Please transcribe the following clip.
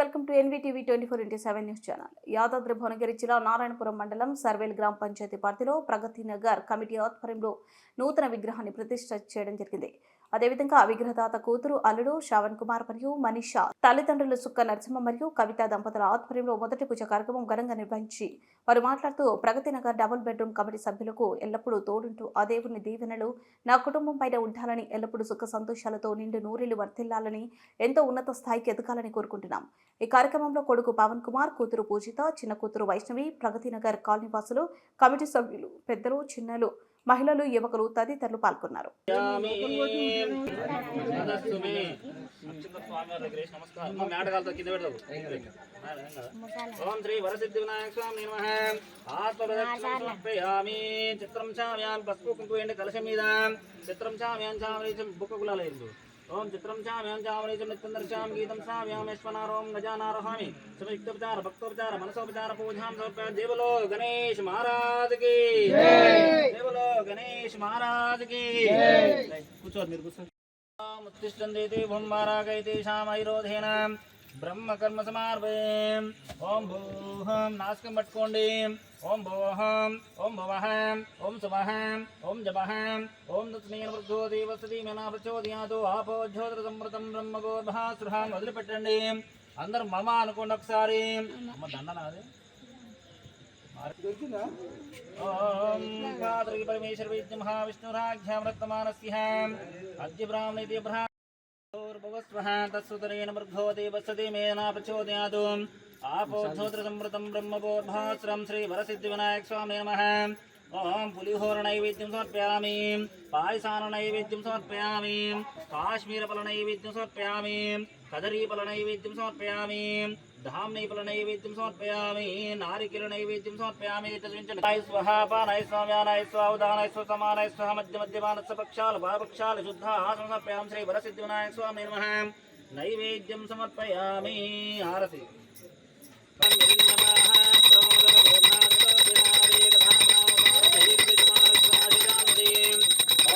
Welcome to NVTV twenty four into seven news channel. Yadadri Bhuvanagiri జిల్లా నారాయణపురం మండలం సర్వేల్ గ్రామ పంచాయతీ పరిధిలో ప్రగతి నగర్ కమిటీ ఆధ్వర్యంలో నూతన విగ్రహాన్ని ప్రతిష్ట చేయడం జరిగింది. అదేవిధంగా విగ్రహదాత కూతురు అల్లుడు శ్రావణ్ కుమార్ మరియు మనీషా తల్లిదండ్రులు సుక్క నరసింహ మరియు కవిత దంపతుల ఆధ్వర్యంలో మొదటి పూజ కార్యక్రమం ఘనంగా నిర్వహించి వారు మాట్లాడుతూ Pragathi Nagar double bedroom committee సభ్యులకు ఎల్లప్పుడూ తోడుంటూ ఆ దేవుని దీవెనలు నా కుటుంబం పైన ఉండాలని ఎల్లప్పుడూ సుఖ సంతోషాలతో నిండు నూరిలు వర్తిల్లాలని ఎంతో ఉన్నత స్థాయికి ఎదగాలని కోరుకుంటున్నాం. ఈ కార్యక్రమంలో కొడుకు పవన్ కుమార్ కూతురు పూజిత చిన్న కూతురు వైష్ణవి ప్రగతి నగర్ కాలనీ వాసులు కమిటీ సభ్యులు పెద్దలు చిన్నలు మహిళలు యువకులు తదితరులు పాల్గొన్నారు. ఓం శ్రీ వరసిద్ధి వినాయక స్వామి నమ. చిత్రం చామ్యాం పసుపు కుంకుమ కలశం మీద. చిత్రం చామ్యాం చామరీచం బుక్క కులాలేదు ఓం చిత్రం చామ్యాం చామరీచం నిత్యం దర్శాం గీతం గజానారోహామి. సమయుక్తోపచార భక్తోపచార మనసోపచార పూజాం సమర్పయామి దేవలో గణేష్ మహారాజ్కి. గణేష్ మహారాజ్కి కూర్చోదు మీరు కూర్చోండి. ఉత్తిష్టందేతి భూమారాగైతేషామైరోధేన బ్రహ్మ కర్మ సమార్పయం ఓం భూహం నాస్కం పట్టుకోండి. ఓం భోహం ఓం భవహం ఓం శుభహం ఓం జపహం ఓం తత్నీన వృద్ధో దేవసతి మేనా ప్రచోదయాదు ఆపో జ్యోతిర సంవృతం బ్రహ్మ గోర్భాసృహాన్ని వదిలిపెట్టండి. అందరూ మమ అనుకోండి ఒకసారి. అమ్మ దండనా ॐ मातृ परमेश्वर वैद्य महाविष्णुराज्ञामृतमानस्य अद्य ब्राह्मणे ब्राह्मणोर्भवस्वः तत्सुतरेण मृर्भो देवसति मेना प्रचोदयातु आपोद्धोत्रसंवृतं ब्रह्मपोर्भास्रं श्रीवरसिद्धिविनायकस्वामी नमः। ॐ पुलिहोरनैवेद्यं नैवेद्यम पायसाननैवेद्यं समर्पयामि नैवेद्यम समर्पयामि, कदरीफलनैवेद्यं नैवेद्यम धाम्नैफलनैवेद्यं समर्पयामि, नारिकेलनैवेद्यं समर्पयामि, तस्मिन् स्वः पानाय स्वाम्यानाय स्वावधानाय स्वसमानाय स्वः मध्यमध्यमानस्वपक्षाल भावपक्षाल शुद्धा श्री समर्पयामि श्रीवरसिद्धिविनायक स्वामि नमः।